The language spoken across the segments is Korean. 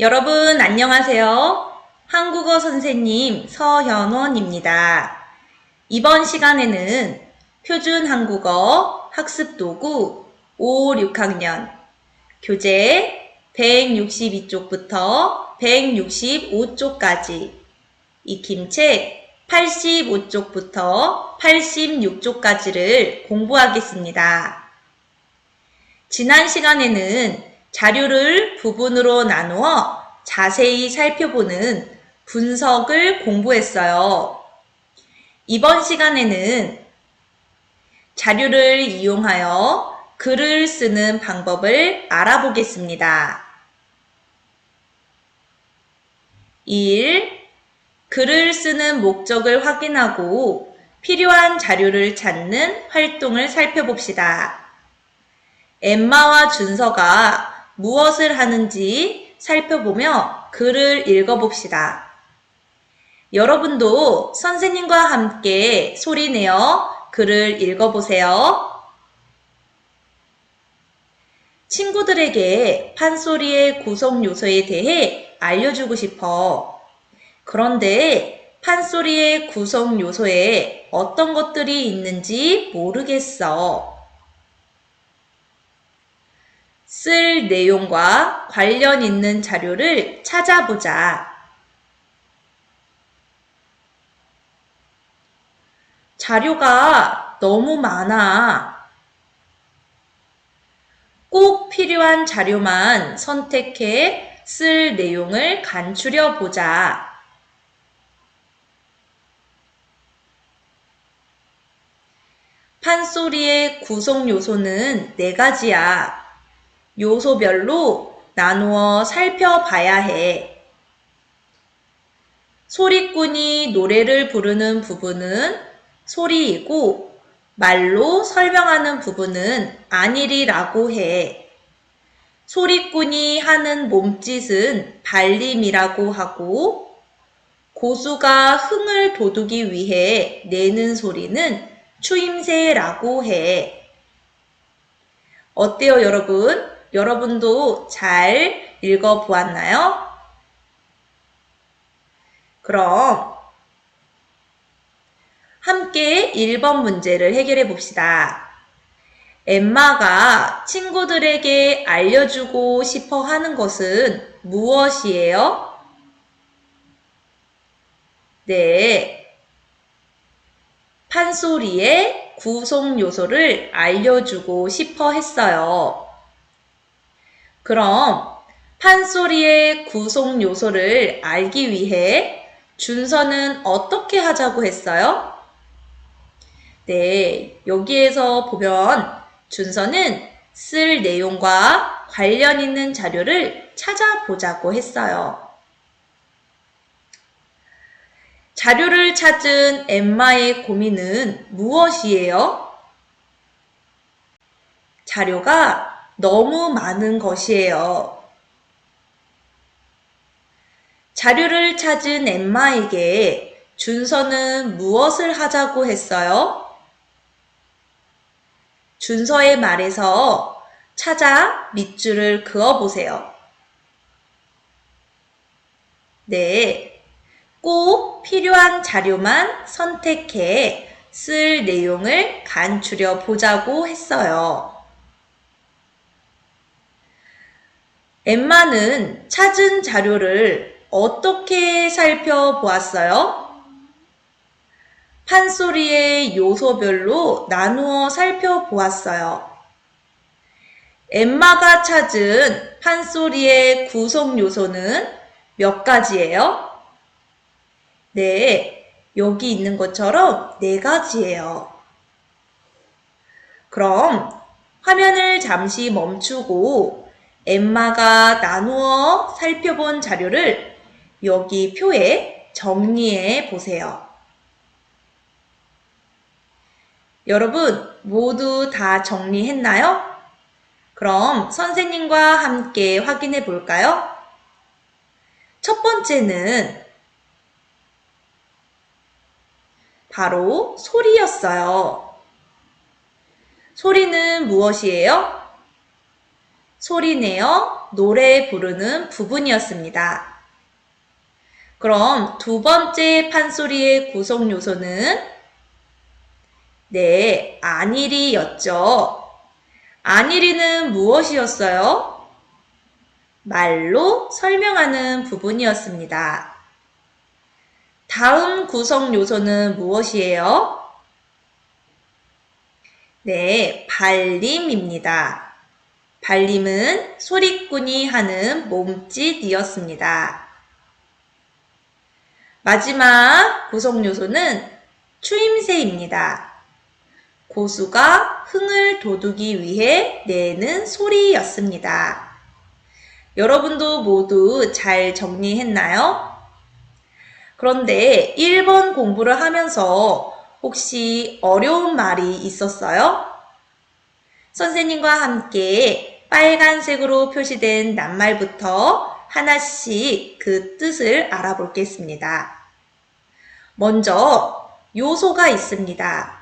여러분 안녕하세요. 한국어 선생님 서현원입니다. 이번 시간에는 표준 한국어 학습 도구 5, 6학년 교재 162쪽부터 165쪽까지 익힘 책 85쪽부터 86쪽까지를 공부하겠습니다. 지난 시간에는 자료를 부분으로 나누어 자세히 살펴보는 분석을 공부했어요. 이번 시간에는 자료를 이용하여 글을 쓰는 방법을 알아보겠습니다. 1. 글을 쓰는 목적을 확인하고 필요한 자료를 찾는 활동을 살펴봅시다. 엠마와 준서가 무엇을 하는지 살펴보며 글을 읽어봅시다. 여러분도 선생님과 함께 소리내어 글을 읽어보세요. 친구들에게 판소리의 구성 요소에 대해 알려주고 싶어. 그런데 판소리의 구성 요소에 어떤 것들이 있는지 모르겠어. 쓸 내용과 관련 있는 자료를 찾아보자. 자료가 너무 많아. 꼭 필요한 자료만 선택해 쓸 내용을 간추려 보자. 판소리의 구성 요소는 네 가지야. 요소별로 나누어 살펴봐야 해. 소리꾼이 노래를 부르는 부분은 소리이고 말로 설명하는 부분은 아니리라고 해. 소리꾼이 하는 몸짓은 발림이라고 하고 고수가 흥을 돋우기 위해 내는 소리는 추임새라고 해. 어때요, 여러분? 여러분도 잘 읽어보았나요? 그럼 함께 1번 문제를 해결해 봅시다. 엠마가 친구들에게 알려주고 싶어 하는 것은 무엇이에요? 네. 판소리의 구성 요소를 알려주고 싶어 했어요. 그럼 판소리의 구성 요소를 알기 위해 준서는 어떻게 하자고 했어요? 네, 여기에서 보면 준서는 쓸 내용과 관련 있는 자료를 찾아보자고 했어요. 자료를 찾은 엠마의 고민은 무엇이에요? 자료가 너무 많은 것이에요. 자료를 찾은 엠마에게 준서는 무엇을 하자고 했어요? 준서의 말에서 찾아 밑줄을 그어보세요. 네. 꼭 필요한 자료만 선택해 쓸 내용을 간추려 보자고 했어요. 엠마는 찾은 자료를 어떻게 살펴보았어요? 판소리의 요소별로 나누어 살펴보았어요. 엠마가 찾은 판소리의 구성 요소는 몇 가지예요? 네, 여기 있는 것처럼 네 가지예요. 그럼 화면을 잠시 멈추고 엠마가 나누어 살펴본 자료를 여기 표에 정리해 보세요. 여러분 모두 다 정리했나요? 그럼 선생님과 함께 확인해 볼까요? 첫 번째는 바로 소리였어요. 소리는 무엇이에요? 소리내어 노래 부르는 부분이었습니다. 그럼 두 번째 판소리의 구성 요소는 네, 안일이였죠. 안일이는 무엇이었어요? 말로 설명하는 부분이었습니다. 다음 구성 요소는 무엇이에요? 네, 발림입니다. 발림은 소리꾼이 하는 몸짓이었습니다. 마지막 구성 요소는 추임새입니다. 고수가 흥을 돋우기 위해 내는 소리였습니다. 여러분도 모두 잘 정리했나요? 그런데 1번 공부를 하면서 혹시 어려운 말이 있었어요? 선생님과 함께 빨간색으로 표시된 낱말부터 하나씩 그 뜻을 알아보겠습니다. 먼저 요소가 있습니다.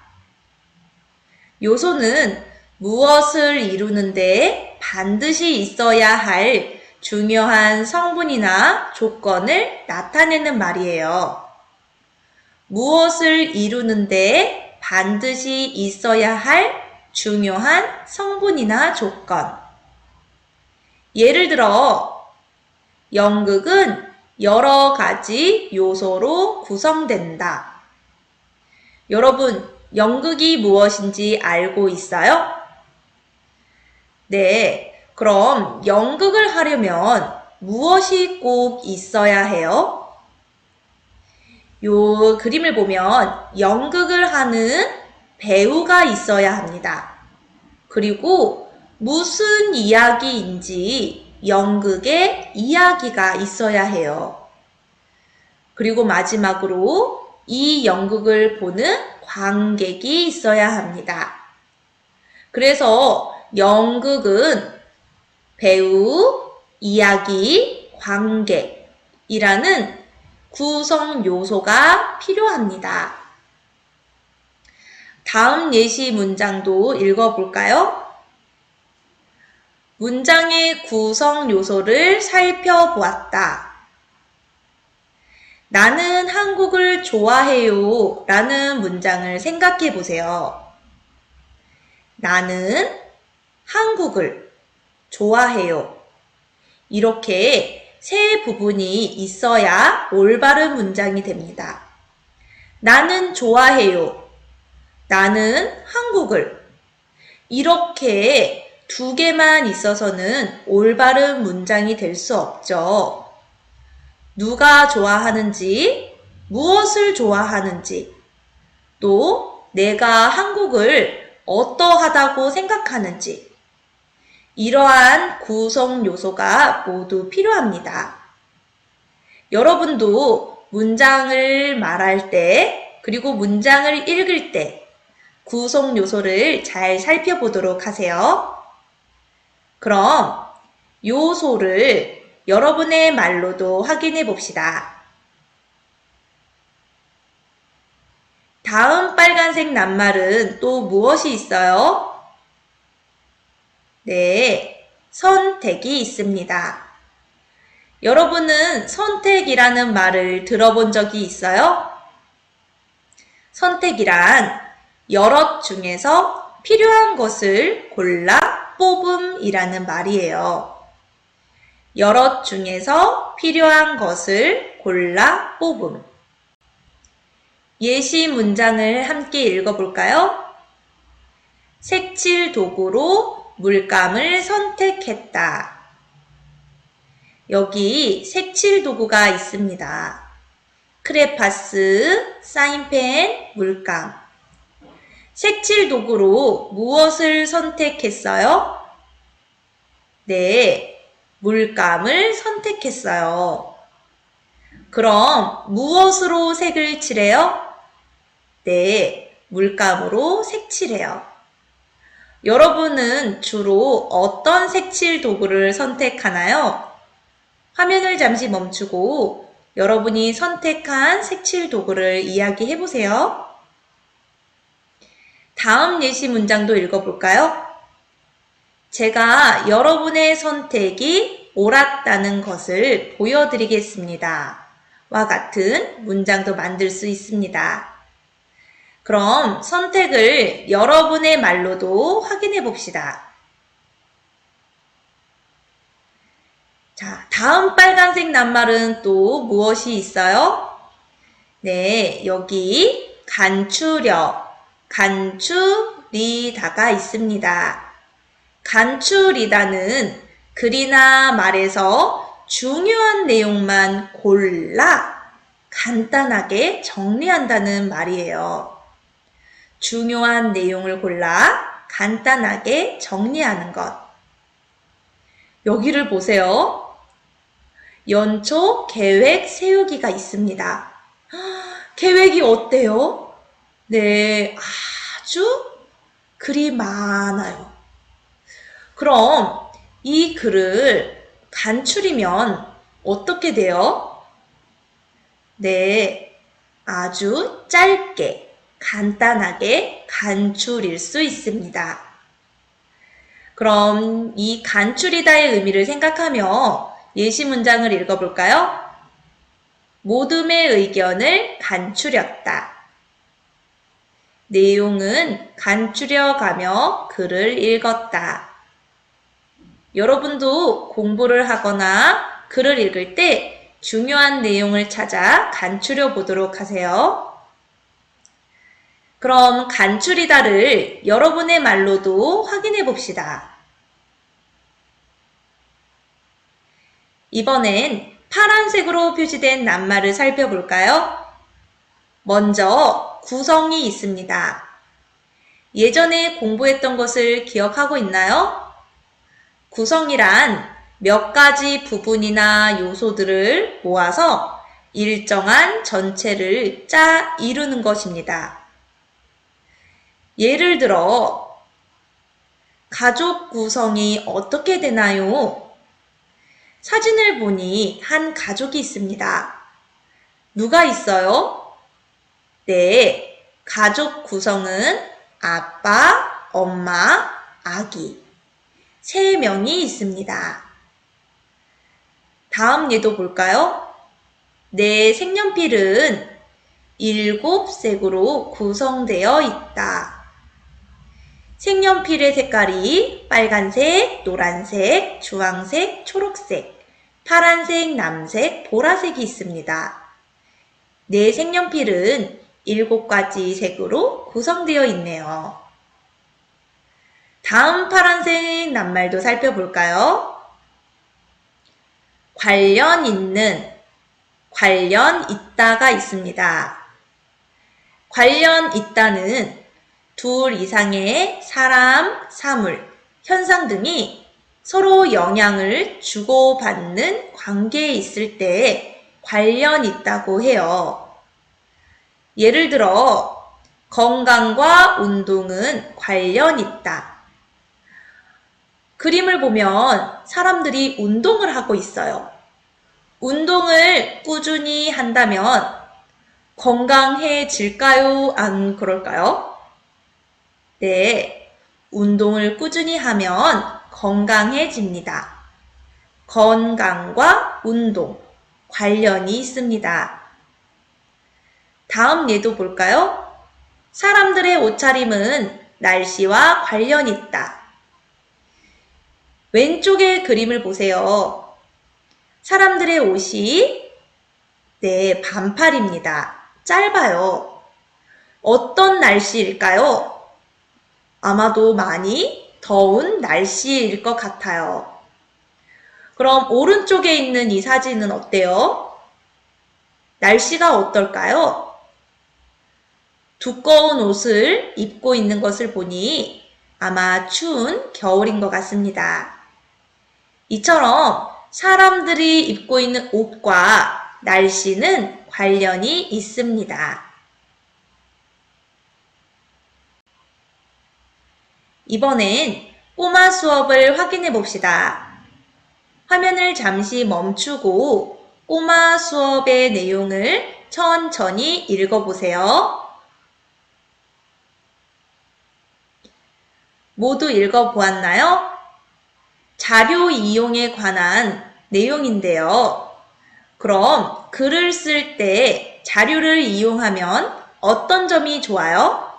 요소는 무엇을 이루는데 반드시 있어야 할 중요한 성분이나 조건을 나타내는 말이에요. 무엇을 이루는데 반드시 있어야 할 중요한 성분이나 조건. 예를 들어, 연극은 여러 가지 요소로 구성된다. 여러분, 연극이 무엇인지 알고 있어요? 네, 그럼 연극을 하려면 무엇이 꼭 있어야 해요? 요 그림을 보면 연극을 하는 배우가 있어야 합니다. 그리고 무슨 이야기인지 연극의 이야기가 있어야 해요. 그리고 마지막으로 이 연극을 보는 관객이 있어야 합니다. 그래서 연극은 배우, 이야기, 관객이라는 구성 요소가 필요합니다. 다음 예시 문장도 읽어볼까요? 문장의 구성 요소를 살펴보았다. 나는 한국을 좋아해요 라는 문장을 생각해 보세요. 나는 한국을 좋아해요. 이렇게 세 부분이 있어야 올바른 문장이 됩니다. 나는 좋아해요. 나는 한국을. 이렇게 두 개만 있어서는 올바른 문장이 될 수 없죠. 누가 좋아하는지, 무엇을 좋아하는지, 또 내가 한국을 어떠하다고 생각하는지, 이러한 구성 요소가 모두 필요합니다. 여러분도 문장을 말할 때, 그리고 문장을 읽을 때 구성 요소를 잘 살펴보도록 하세요. 그럼 요소를 여러분의 말로도 확인해 봅시다. 다음 빨간색 낱말은 또 무엇이 있어요? 네, 선택이 있습니다. 여러분은 선택이라는 말을 들어본 적이 있어요? 선택이란 여럿 중에서 필요한 것을 골라 뽑음이라는 말이에요. 여럿 중에서 필요한 것을 골라 뽑음. 예시 문장을 함께 읽어볼까요? 색칠 도구로 물감을 선택했다. 여기 색칠 도구가 있습니다. 크레파스, 사인펜, 물감. 색칠 도구로 무엇을 선택했어요? 네, 물감을 선택했어요. 그럼 무엇으로 색을 칠해요? 네, 물감으로 색칠해요. 여러분은 주로 어떤 색칠 도구를 선택하나요? 화면을 잠시 멈추고 여러분이 선택한 색칠 도구를 이야기해 보세요. 다음 예시 문장도 읽어볼까요? 제가 여러분의 선택이 옳았다는 것을 보여드리겠습니다. 와 같은 문장도 만들 수 있습니다. 그럼 선택을 여러분의 말로도 확인해 봅시다. 자, 다음 빨간색 낱말은 또 무엇이 있어요? 네, 여기 간추려, 간추리다가 있습니다. 간추리다는 글이나 말에서 중요한 내용만 골라 간단하게 정리한다는 말이에요. 중요한 내용을 골라 간단하게 정리하는 것. 여기를 보세요. 연초 계획 세우기가 있습니다. 계획이 어때요? 네, 아주 글이 많아요. 그럼 이 글을 간추리면 어떻게 돼요? 네, 아주 짧게, 간단하게 간추릴 수 있습니다. 그럼 이 간추리다의 의미를 생각하며 예시 문장을 읽어볼까요? 모둠의 의견을 간추렸다. 내용은 간추려가며 글을 읽었다. 여러분도 공부를 하거나 글을 읽을 때 중요한 내용을 찾아 간추려 보도록 하세요. 그럼 간추리다를 여러분의 말로도 확인해 봅시다. 이번엔 파란색으로 표시된 낱말을 살펴볼까요? 먼저 구성이 있습니다. 예전에 공부했던 것을 기억하고 있나요? 구성이란 몇 가지 부분이나 요소들을 모아서 일정한 전체를 짜 이루는 것입니다. 예를 들어, 가족 구성이 어떻게 되나요? 사진을 보니 한 가족이 있습니다. 누가 있어요? 네, 가족 구성은 아빠, 엄마, 아기. 세 명이 있습니다. 다음 예도 볼까요? 내 색연필은 일곱 색으로 구성되어 있다. 색연필의 색깔이 빨간색, 노란색, 주황색, 초록색, 파란색, 남색, 보라색이 있습니다. 내 색연필은 일곱 가지 색으로 구성되어 있네요. 다음 파란색 낱말도 살펴볼까요? 관련 있는, 관련 있다가 있습니다. 관련 있다는 둘 이상의 사람, 사물, 현상 등이 서로 영향을 주고받는 관계에 있을 때 관련 있다고 해요. 예를 들어, 건강과 운동은 관련 있다. 그림을 보면 사람들이 운동을 하고 있어요. 운동을 꾸준히 한다면 건강해질까요? 안 그럴까요? 네. 운동을 꾸준히 하면 건강해집니다. 건강과 운동, 관련이 있습니다. 다음 예도 볼까요? 사람들의 옷차림은 날씨와 관련이 있다. 왼쪽의 그림을 보세요. 사람들의 옷이 네, 반팔입니다. 짧아요. 어떤 날씨일까요? 아마도 많이 더운 날씨일 것 같아요. 그럼 오른쪽에 있는 이 사진은 어때요? 날씨가 어떨까요? 두꺼운 옷을 입고 있는 것을 보니 아마 추운 겨울인 것 같습니다. 이처럼 사람들이 입고 있는 옷과 날씨는 관련이 있습니다. 이번엔 꼬마 수업을 확인해 봅시다. 화면을 잠시 멈추고 꼬마 수업의 내용을 천천히 읽어보세요. 모두 읽어보았나요? 자료 이용에 관한 내용인데요. 그럼 글을 쓸 때 자료를 이용하면 어떤 점이 좋아요?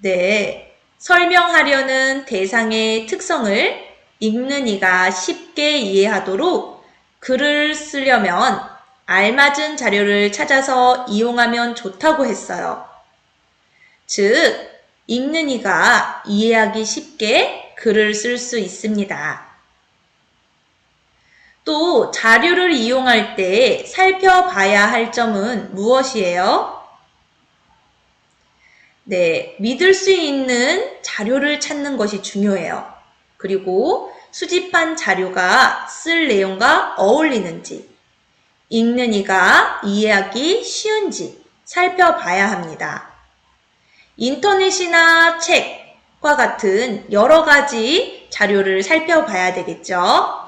네, 설명하려는 대상의 특성을 읽는 이가 쉽게 이해하도록 글을 쓰려면 알맞은 자료를 찾아서 이용하면 좋다고 했어요. 즉, 읽는 이가 이해하기 쉽게 글을 쓸 수 있습니다. 또 자료를 이용할 때 살펴봐야 할 점은 무엇이에요? 네, 믿을 수 있는 자료를 찾는 것이 중요해요. 그리고 수집한 자료가 쓸 내용과 어울리는지, 읽는 이가 이해하기 쉬운지 살펴봐야 합니다. 인터넷이나 책과 같은 여러 가지 자료를 살펴봐야 되겠죠.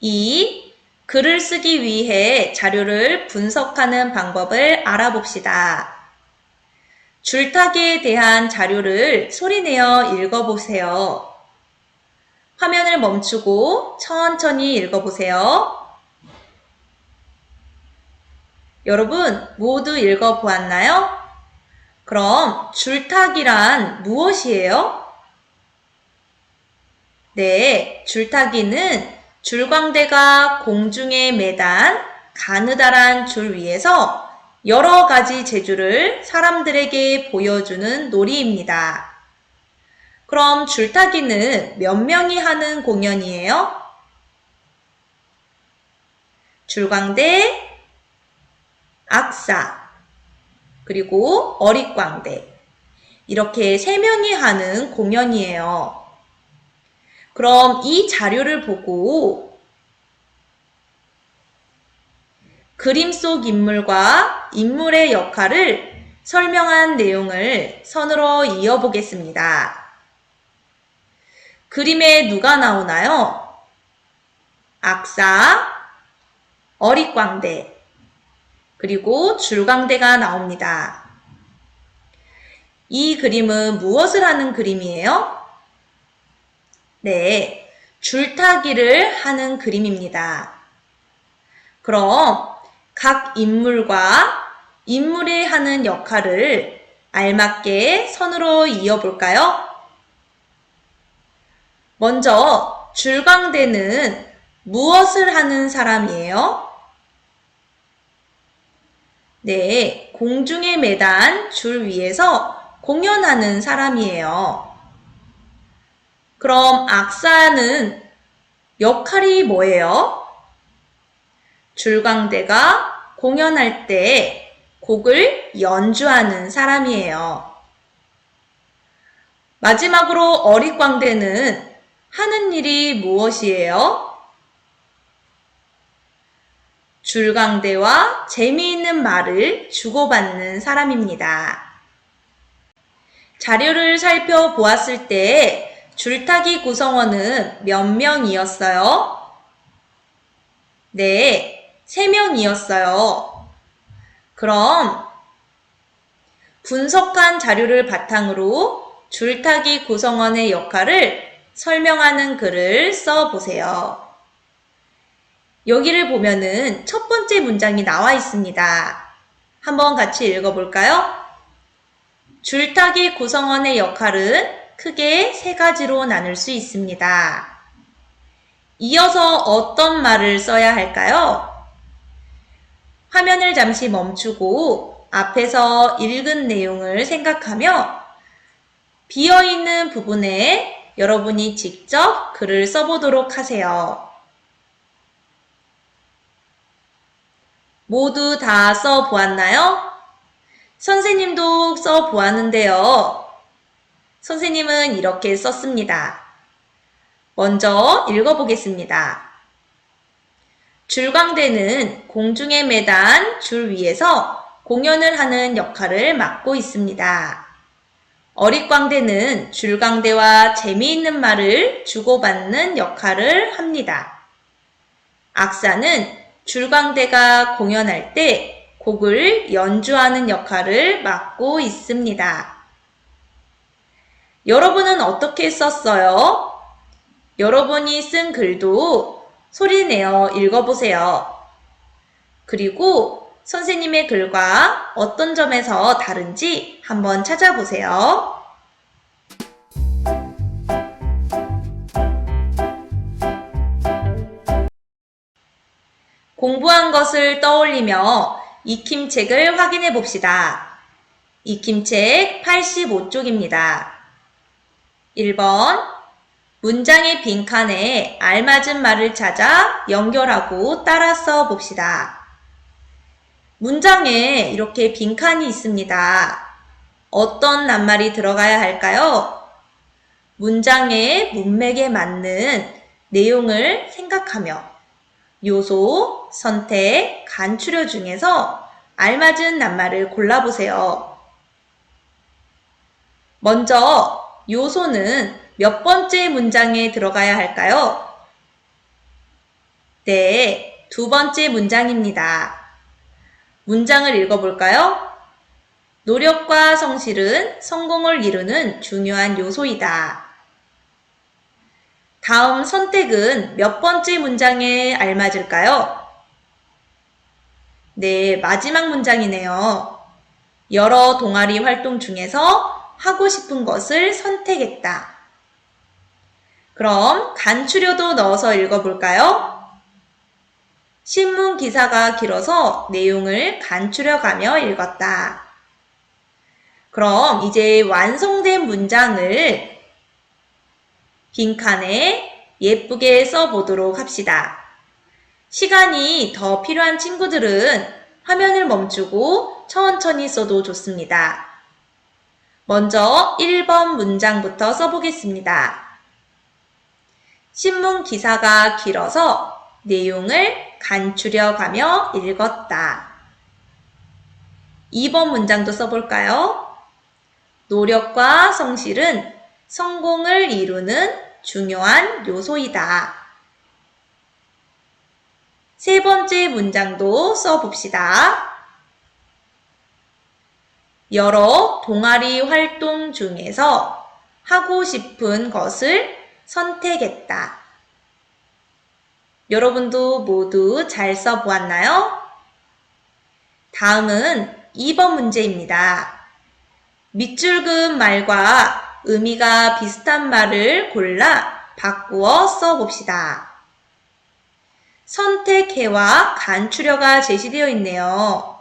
이 글을 쓰기 위해 자료를 분석하는 방법을 알아봅시다. 줄타기에 대한 자료를 소리내어 읽어보세요. 화면을 멈추고 천천히 읽어보세요. 여러분, 모두 읽어보았나요? 그럼 줄타기란 무엇이에요? 네, 줄타기는 줄광대가 공중에 매단 가느다란 줄 위에서 여러 가지 재주를 사람들에게 보여주는 놀이입니다. 그럼 줄타기는 몇 명이 하는 공연이에요? 줄광대, 악사, 그리고 어릿광대. 이렇게 세 명이 하는 공연이에요. 그럼 이 자료를 보고 그림 속 인물과 인물의 역할을 설명한 내용을 선으로 이어보겠습니다. 그림에 누가 나오나요? 악사, 어릿광대, 그리고 줄광대가 나옵니다. 이 그림은 무엇을 하는 그림이에요? 네, 줄타기를 하는 그림입니다. 그럼 각 인물과 인물이 하는 역할을 알맞게 선으로 이어볼까요? 먼저 줄광대는 무엇을 하는 사람이에요? 네, 공중에 매단 줄 위에서 공연하는 사람이에요. 그럼 악사는 역할이 뭐예요? 줄광대가 공연할 때 곡을 연주하는 사람이에요. 마지막으로 어릿광대는 하는 일이 무엇이에요? 줄광대와 재미있는 말을 주고받는 사람입니다. 자료를 살펴보았을 때 줄타기 구성원은 몇 명이었어요? 네, 3명이었어요. 그럼 분석한 자료를 바탕으로 줄타기 구성원의 역할을 설명하는 글을 써보세요. 여기를 보면은 첫 번째 문장이 나와 있습니다. 한번 같이 읽어볼까요? 줄타기 구성원의 역할은 크게 세 가지로 나눌 수 있습니다. 이어서 어떤 말을 써야 할까요? 화면을 잠시 멈추고 앞에서 읽은 내용을 생각하며 비어있는 부분에 여러분이 직접 글을 써보도록 하세요. 모두 다 써보았나요? 선생님도 써보았는데요. 선생님은 이렇게 썼습니다. 먼저 읽어보겠습니다. 줄광대는 공중에 매단 줄 위에서 공연을 하는 역할을 맡고 있습니다. 어릿광대는 줄광대와 재미있는 말을 주고받는 역할을 합니다. 악사는 줄광대가 공연할 때 곡을 연주하는 역할을 맡고 있습니다. 여러분은 어떻게 썼어요? 여러분이 쓴 글도 소리내어 읽어보세요. 그리고 선생님의 글과 어떤 점에서 다른지 한번 찾아보세요. 공부한 것을 떠올리며 익힘책을 확인해 봅시다. 익힘책 85쪽입니다. 1번 문장의 빈칸에 알맞은 말을 찾아 연결하고 따라 써 봅시다. 문장에 이렇게 빈칸이 있습니다. 어떤 낱말이 들어가야 할까요? 문장의 문맥에 맞는 내용을 생각하며 요소, 선택, 간추려 중에서 알맞은 낱말을 골라보세요. 먼저 요소는 몇 번째 문장에 들어가야 할까요? 네, 두 번째 문장입니다. 문장을 읽어볼까요? 노력과 성실은 성공을 이루는 중요한 요소이다. 다음 선택은 몇 번째 문장에 알맞을까요? 네, 마지막 문장이네요. 여러 동아리 활동 중에서 하고 싶은 것을 선택했다. 그럼 간추려도 넣어서 읽어볼까요? 신문 기사가 길어서 내용을 간추려가며 읽었다. 그럼 이제 완성된 문장을 빈칸에 예쁘게 써보도록 합시다. 시간이 더 필요한 친구들은 화면을 멈추고 천천히 써도 좋습니다. 먼저 1번 문장부터 써보겠습니다. 신문 기사가 길어서 내용을 간추려 가며 읽었다. 2번 문장도 써볼까요? 노력과 성실은 성공을 이루는 중요한 요소이다. 세 번째 문장도 써봅시다. 여러 동아리 활동 중에서 하고 싶은 것을 선택했다. 여러분도 모두 잘 써보았나요? 다음은 2번 문제입니다. 밑줄 긋 말과 의미가 비슷한 말을 골라 바꾸어 써봅시다. 선택해와 간추려가 제시되어 있네요.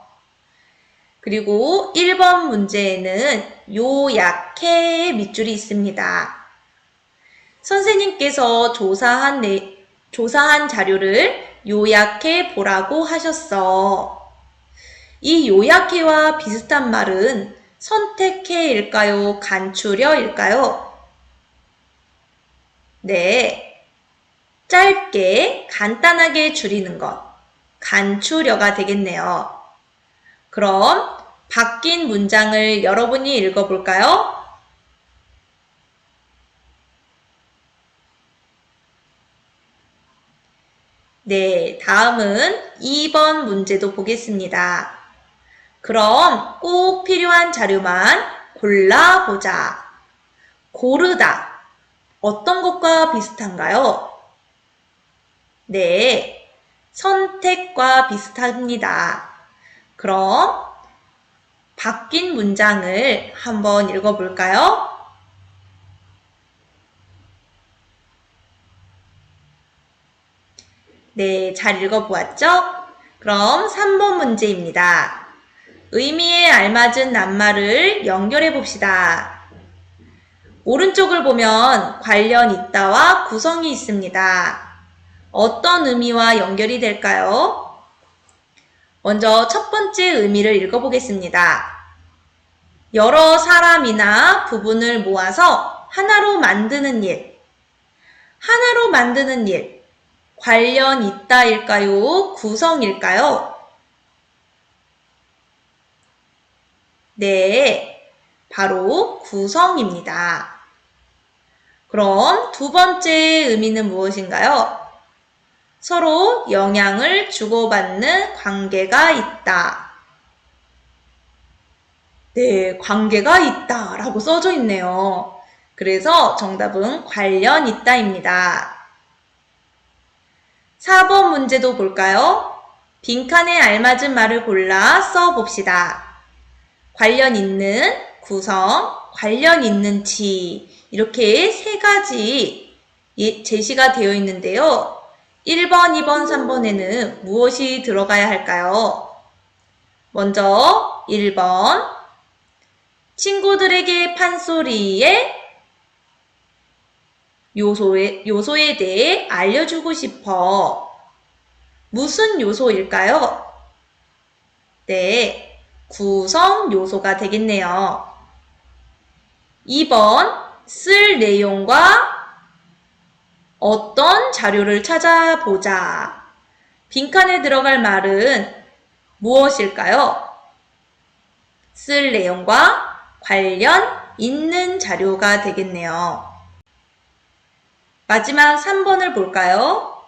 그리고 1번 문제에는 요약해의 밑줄이 있습니다. 선생님께서 조사한, 내, 조사한 자료를 요약해 보라고 하셨어. 이 요약해와 비슷한 말은 선택해일까요? 간추려일까요? 네. 짧게 간단하게 줄이는 것. 간추려가 되겠네요. 그럼 바뀐 문장을 여러분이 읽어볼까요? 네, 다음은 2번 문제도 보겠습니다. 그럼 꼭 필요한 자료만 골라보자. 고르다. 어떤 것과 비슷한가요? 네, 선택과 비슷합니다. 그럼 바뀐 문장을 한번 읽어볼까요? 네, 잘 읽어보았죠? 그럼 3번 문제입니다. 의미에 알맞은 낱말을 연결해 봅시다. 오른쪽을 보면 관련 있다와 구성이 있습니다. 어떤 의미와 연결이 될까요? 먼저 첫 번째 의미를 읽어보겠습니다. 여러 사람이나 부분을 모아서 하나로 만드는 일. 하나로 만드는 일. 관련 있다일까요? 구성일까요? 네, 바로 구성입니다. 그럼 두 번째 의미는 무엇인가요? 서로 영향을 주고받는 관계가 있다. 네, 관계가 있다 라고 써져 있네요. 그래서 정답은 관련 있다입니다. 4번 문제도 볼까요? 빈칸에 알맞은 말을 골라 써봅시다. 관련 있는, 구성, 관련 있는 지 이렇게 세 가지 예- 제시가 되어 있는데요. 1번, 2번, 3번에는 무엇이 들어가야 할까요? 먼저 1번 친구들에게 판소리의 요소에, 요소에 대해 알려주고 싶어. 무슨 요소일까요? 네, 구성 요소가 되겠네요. 2번, 쓸 내용과 어떤 자료를 찾아보자. 빈칸에 들어갈 말은 무엇일까요? 쓸 내용과 관련 있는 자료가 되겠네요. 마지막 3번을 볼까요?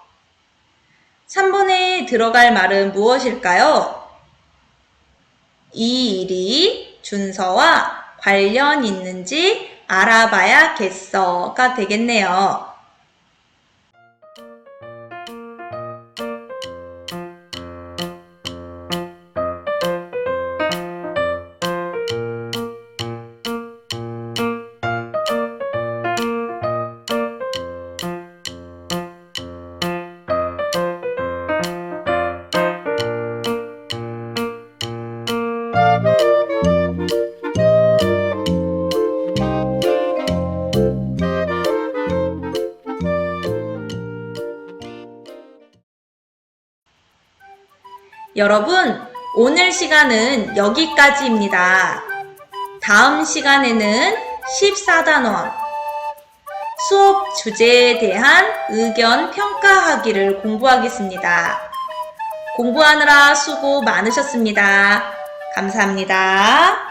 3번에 들어갈 말은 무엇일까요? 이 일이 준서와 관련 있는지 알아봐야겠어가 되겠네요. 여러분, 오늘 시간은 여기까지입니다. 다음 시간에는 14단원 수업 주제에 대한 의견 평가하기를 공부하겠습니다. 공부하느라 수고 많으셨습니다. 감사합니다.